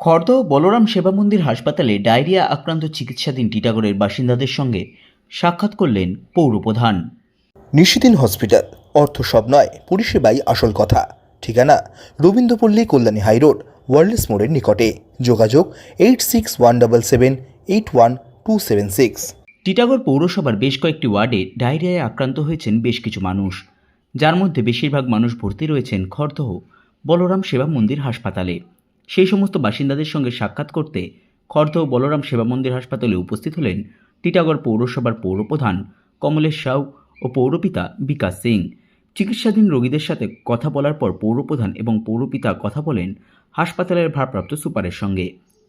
খর্দ বলরাম সেবা মন্দির হাসপাতালে ডায়রিয়া আক্রান্ত চিকিৎসাধীন টিটাগড়ের বাসিন্দাদের সঙ্গে সাক্ষাৎ করলেন পৌরপ্রধান নিশিদিন হসপিটাল অর্থ সব নয় পরিষেবাই আসল কথা। ঠিকানা রবীন্দ্রপল্লী কল্যাণী হাইরোড ওয়ার্ল্ডস মোড়ের নিকটে। যোগাযোগ eight six one double seven eight one two seven six Titagarh পৌরসভার বেশ কয়েকটি ওয়ার্ডে ডায়রিয়ায় আক্রান্ত হয়েছেন বেশ কিছু মানুষ। যার মধ্যে বেশিরভাগ মানুষ ভর্তি রয়েছেন খর্দহ বলরাম সেবা মন্দির হাসপাতালে। সেই সমস্ত বাসিন্দাদের সঙ্গে সাক্ষাৎ করতে খড়দহ বলরাম সেবা মন্দির হাসপাতালে উপস্থিত হলেন টিটাগড় পৌরসভার পৌরপ্রধান কমলেশ সাউ ও পৌরপিতা বিকাশ সিং। চিকিৎসাধীন রোগীদের সাথে কথা বলার পর পৌরপ্রধান এবং পৌরপিতা কথা বলেন হাসপাতালের ভারপ্রাপ্ত সুপারের সঙ্গে।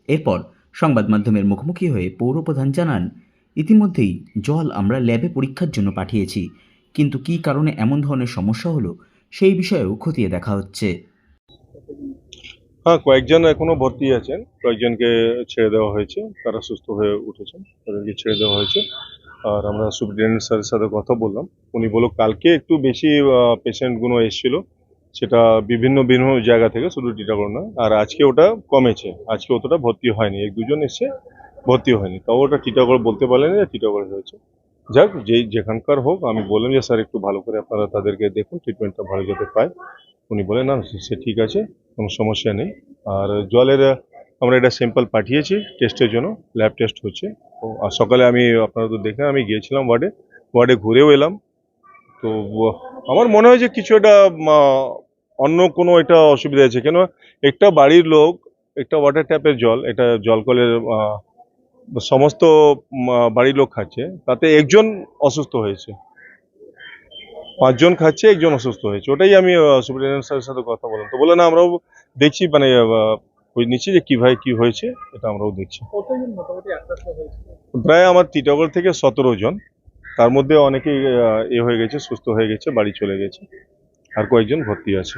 এরপর সংবাদ মাধ্যমের মুখোমুখি হয়ে পৌরপ্রধান জানান, ইতিমধ্যেই জল আমরা ল্যাবে পরীক্ষার জন্য পাঠিয়েছি, কিন্তু কী কারণে এমন ধরনের সমস্যা হলো সেই বিষয়েও খতিয়ে দেখা হচ্ছে। হ্যাঁ কয়েকজন এখনও ভর্তি আছেন। কয়েকজনকে ছেড়ে দেওয়া হয়েছে। তারা সুস্থ হয়ে উঠেছেন। তাদেরকে ছেড়ে দেওয়া হয়েছে। আর আমরা সুপ্রিটেন্ডেন্ট স্যারের সাথে কথা বললাম। উনি বলল কালকে একটু বেশি পেশেন্টগুলো এসেছিল। সেটা বিভিন্ন বিভিন্ন জায়গা থেকে, শুধু টিটাগড় না আর আজকে ওটা কমেছে। আজকে অতটা ভর্তি হয়নি। এক দুজন এসে ভর্তি হয়নি। তাও ওটা টিটাগড় বলতে পারলেন যে টিটাগড় হয়েছে। যাক যে যেখানকার হোক, আমি বললাম যে, স্যার, একটু ভালো করে আপনারা তাদেরকে দেখুন। ট্রিটমেন্টটা ভালো যাতে পায়। উনি বলেন না, সে ঠিক আছে। কোনো সমস্যা নেই। আর জলের আমরা এটা স্যাম্পল পাঠিয়েছি টেস্টের জন্য ল্যাব টেস্ট হচ্ছে। তো আর সকালে আমি আপনারা তো দেখেন আমি গিয়েছিলাম ওয়ার্ডে। ওয়ার্ডে ঘুরেও এলাম। তো আমার মনে হয় যে কিছু একটা অন্য কোনো এটা অসুবিধা আছে। কেন একটা বাড়ির লোক একটা ওয়াটার ট্যাপের জল এটা জলকলের আহ, সমস্ত বাড়ির লোক খাচ্ছে তাতে একজন অসুস্থ হয়েছে। পাঁচজন খাচ্ছে একজন অসুস্থ হয়েছে। ওটাই আমি সুপারিনটেন্ডেন্ট স্যারের সাথে কথা বললাম। তো বলে না আমরাও দেখছি মানে খোঁজ নিচ্ছি যে কীভাবে কি হয়েছে এটা আমরাও দেখছি। প্রায় আমার টিটাগড় থেকে সতেরো জন। তার মধ্যে অনেকেই এ হয়ে গেছে সুস্থ হয়ে গেছে বাড়ি চলে গেছে। আর কয়েকজন ভর্তি আছে।